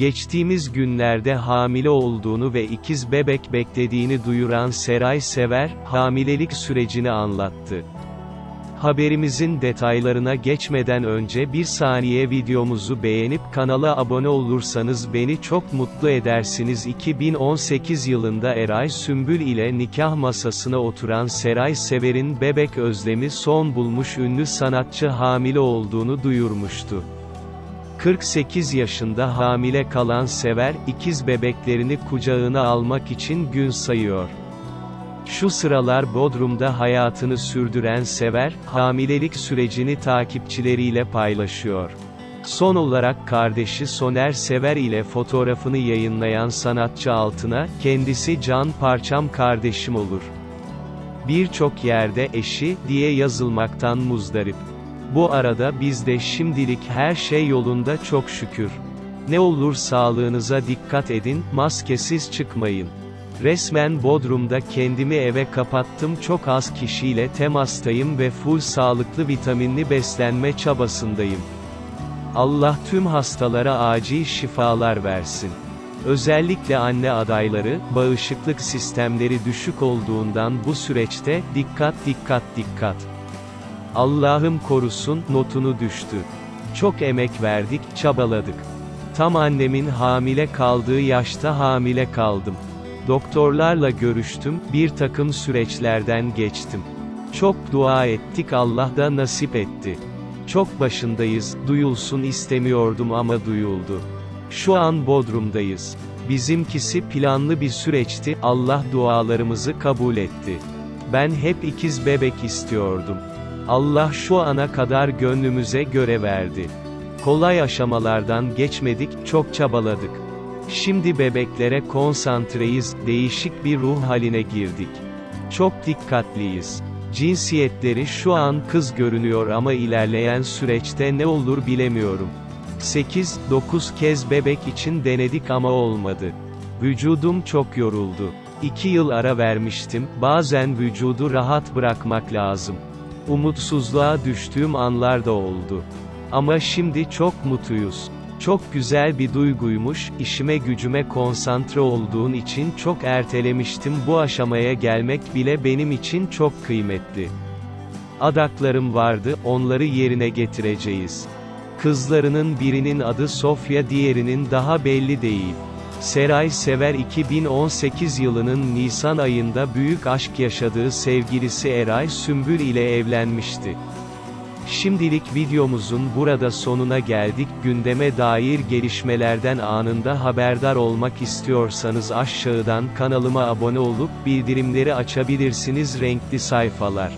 Geçtiğimiz günlerde hamile olduğunu ve ikiz bebek beklediğini duyuran Seray Sever, hamilelik sürecini anlattı. Haberimizin detaylarına geçmeden önce bir saniye videomuzu beğenip kanala abone olursanız beni çok mutlu edersiniz. 2018 yılında Eray Sümbül ile nikah masasına oturan Seray Sever'in bebek özlemi son bulmuş ünlü sanatçı hamile olduğunu duyurmuştu. 48 yaşında hamile kalan Sever, ikiz bebeklerini kucağına almak için gün sayıyor. Şu sıralar Bodrum'da hayatını sürdüren Sever, hamilelik sürecini takipçileriyle paylaşıyor. Son olarak kardeşi Soner Sever ile fotoğrafını yayınlayan sanatçı altına, kendisi can parçam kardeşim olur. Birçok yerde eşi, diye yazılmaktan muzdarip. Bu arada bizde şimdilik her şey yolunda çok şükür. Ne olur sağlığınıza dikkat edin, maskesiz çıkmayın. Resmen Bodrum'da kendimi eve kapattım çok az kişiyle temastayım ve full sağlıklı vitaminli beslenme çabasındayım. Allah tüm hastalara acil şifalar versin. Özellikle anne adayları, bağışıklık sistemleri düşük olduğundan bu süreçte, dikkat dikkat dikkat. Allah'ım korusun, notunu düştü. Çok emek verdik, çabaladık. Tam annemin hamile kaldığı yaşta hamile kaldım. Doktorlarla görüştüm, bir takım süreçlerden geçtim. Çok dua ettik Allah da nasip etti. Çok başındayız, duyulsun istemiyordum ama duyuldu. Şu an Bodrum'dayız. Bizimkisi planlı bir süreçti, Allah dualarımızı kabul etti. Ben hep ikiz bebek istiyordum. Allah şu ana kadar gönlümüze göre verdi. Kolay aşamalardan geçmedik, çok çabaladık. Şimdi bebeklere konsantreyiz, değişik bir ruh haline girdik. Çok dikkatliyiz. Cinsiyetleri şu an kız görünüyor ama ilerleyen süreçte ne olur bilemiyorum. 8-9 kez bebek için denedik ama olmadı. Vücudum çok yoruldu. 2 yıl ara vermiştim, bazen vücudu rahat bırakmak lazım. Umutsuzluğa düştüğüm anlar da oldu. Ama şimdi çok mutluyuz. Çok güzel bir duyguymuş, işime gücüme konsantre olduğun için çok ertelemiştim bu aşamaya gelmek bile benim için çok kıymetli. Adaklarım vardı, onları yerine getireceğiz. Kızlarının birinin adı Sofya diğerinin daha belli değil. Seray Sever 2018 yılının Nisan ayında büyük aşk yaşadığı sevgilisi Eray Sümbül ile evlenmişti. Şimdilik videomuzun burada sonuna geldik. Gündeme dair gelişmelerden anında haberdar olmak istiyorsanız aşağıdan kanalıma abone olup bildirimleri açabilirsiniz renkli sayfalar.